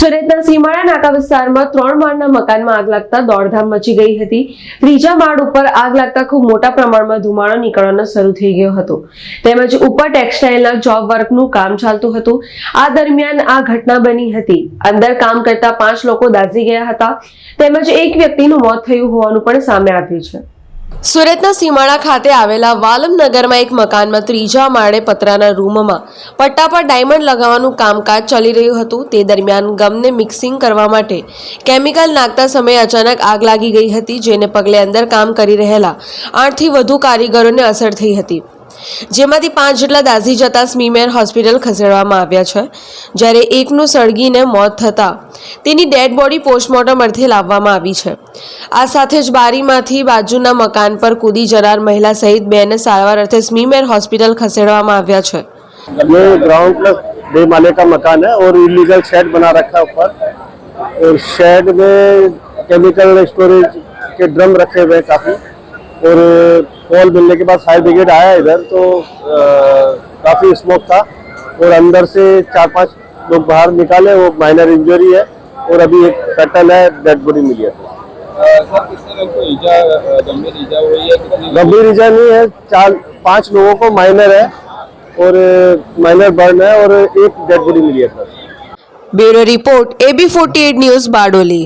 સીમાડા નાકા વિસ્તારમાં ત્રણ માળના મકાનમાં આગ લાગતા દોડધામ મચી ગઈ હતી. ત્રીજા માળ ઉપર આગ લાગતા ખૂબ મોટા પ્રમાણમાં ધુમાડો નીકળવાનો શરૂ થઈ ગયો હતો. તેમજ ઉપર ટેક્સટાઇલના જોબ વર્કનું કામ ચાલતું હતું. આ દરમિયાન આ ઘટના બની હતી. અંદર કામ કરતા પાંચ લોકો દાઝી ગયા હતા. તેમજ એક વ્યક્તિનું મોત થયું હોવાનું પણ સામે આવ્યું છે. સુરતના સીમાડા ખાતે આવેલા વાલમનગરમાં એક મકાનમાં ત્રીજા માળે પતરાના રૂમમાં પટ્ટા પર ડાયમંડ લગાવવાનું કામકાજ ચાલી રહ્યું હતું. તે દરમિયાન ગમને મિક્સિંગ કરવા માટે કેમિકલ નાખતા સમયે અચાનક આગ લાગી ગઈ હતી, જેને પગલે અંદર કામ કરી રહેલા આઠથી વધુ કારીગરોને અસર થઈ હતી. જેમાંથી પાંચ જેટલા દાઝી જતા સ્મીમેર હોસ્પિટલ ખસેડવામાં આવ્યા છે જ્યારે એકનું સળગીને મોત થતાં તેની ડેડ બોડી પોસ્ટમોર્ટમ અર્થે લાવવામાં આવી છે આ સાથે જ બારીમાંથી બાજુના મકાન પર કૂદી જનાર મહિલા સહિત બેને સારવાર અર્થે સ્મીમેર હોસ્પિટલ ખસેડવામાં આવ્યા છે ये ग्राउंड प्लस दो माले का मकान है और इलीगल शेड बना रखा है ऊपर और शेड में केमिकल स्टोरेज के ड्रम रखे हुए हैं काफ़ी और कॉल मिलने के बाद फायर ब्रिगेड आया इधर तो काफ़ी स्मोक था और अंदर से चार पाँच लोग बाहर निकाले वो माइनर इंजरी है और अभी एक कटल है डेड बॉडी मिली है। गंभीर इजा नहीं है चार पाँच लोगों को माइनर है और माइनर बर्न है और एक डेड बॉडी मिली है sir. Bureau report AB forty eight news Bardoli.